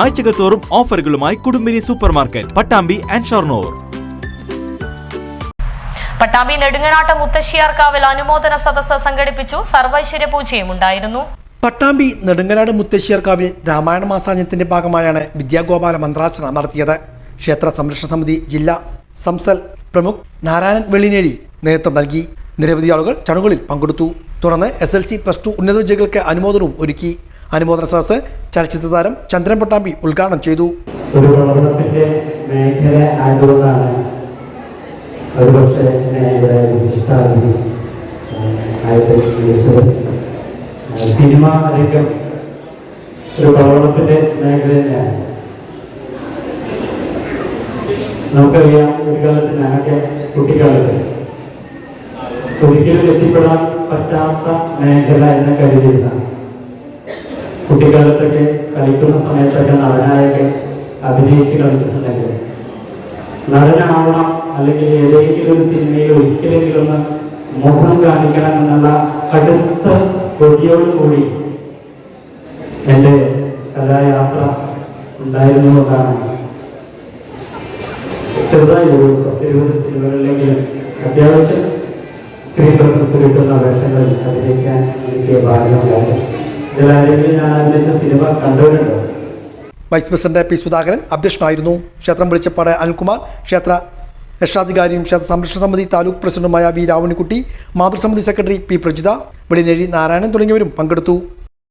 ആഴ്ചകൾ തോറും ഓഫറുകളുമായി Kudumbini super market Pattambi and Shoranur. Pattambi നെടുങ്ങനാട്ട മുത്തശ്ശിയാർക്കാവിൽ അനുമോദന സദസ്സ് സംഘടിപ്പിച്ചു. സർവൈശ്വര്യ പൂജയും ഉണ്ടായിരുന്നു. പട്ടാമ്പി നെടുങ്ങനാട് മുത്തശ്ശിയർക്കാവിൽ രാമായണ മാസാന്യത്തിന്റെ ഭാഗമായാണ് വിദ്യാഗോപാല മന്ത്രാർച്ചന നടത്തിയത്. ക്ഷേത്ര സംരക്ഷണ സമിതി ജില്ലാ സംസൽ പ്രമുഖ് നാരായണൻ വെള്ളിനേഴി നേതൃത്വം നൽകി. നിരവധി ആളുകൾ ചടങ്ങുകളിൽ പങ്കെടുത്തു. തുടർന്ന് S L C plus two ഉന്നത വിജയികൾക്ക് അനുമോദനവും ഒരുക്കി. അനുമോദന സദസ് ചലച്ചിത്ര താരം ചന്ദ്രൻ പട്ടാമ്പി ഉദ്ഘാടനം ചെയ്തു. ഒരു സിനിമ ഒരു നമുക്കറിയാം ഒരു കാലത്ത് ഞാനൊക്കെ കുട്ടിക്കാലത്ത് ഒരിക്കലും എത്തിപ്പെടാൻ പറ്റാത്ത മേഖല എന്ന് കരുതിയിരുന്ന കുട്ടിക്കാലത്തൊക്കെ കളിക്കുന്ന സമയത്തൊക്കെ നടനായൊക്കെ അഭിനയിച്ച് കളിച്ചിട്ടുണ്ടെങ്കിൽ നടനാവണം അല്ലെങ്കിൽ ഏതെങ്കിലും ഒരു സിനിമയിൽ ഒരിക്കലെങ്കിലും ഒന്ന് മുഖം കാണിക്കണം എന്നുള്ള കടുത്ത കൊതിയോടുകൂടി എന്റെ കലായാത്ര ഉണ്ടായിരുന്നുകൊണ്ടാണ് ചെറുതായി ഒരു പത്തിരുപത് സിനിമകളിലെങ്കിലും അത്യാവശ്യം സ്ക്രീൻ പ്രസൻസ് കിട്ടുന്ന വേഷങ്ങളിൽ അഭിനയിക്കാൻ എനിക്ക് ഭാഗ്യമുണ്ടായി ഇതിലാരെങ്കിലും cinema vice president P Sudhakaran അധ്യക്ഷനായിരുന്നു. ക്ഷേത്രം വെളിച്ചപ്പാട് അനിൽകുമാർ ക്ഷേത്ര രക്ഷാധികാരിയും ക്ഷേത്ര സംരക്ഷണ സമിതി താലൂക്ക് പ്രസിഡന്റുമായ വി രാവണിക്കുട്ടി മാതൃസമിതി സെക്രട്ടറി പി പ്രജിത വെളിനേഴി നാരായണൻ തുടങ്ങിയവരും പങ്കെടുത്തു.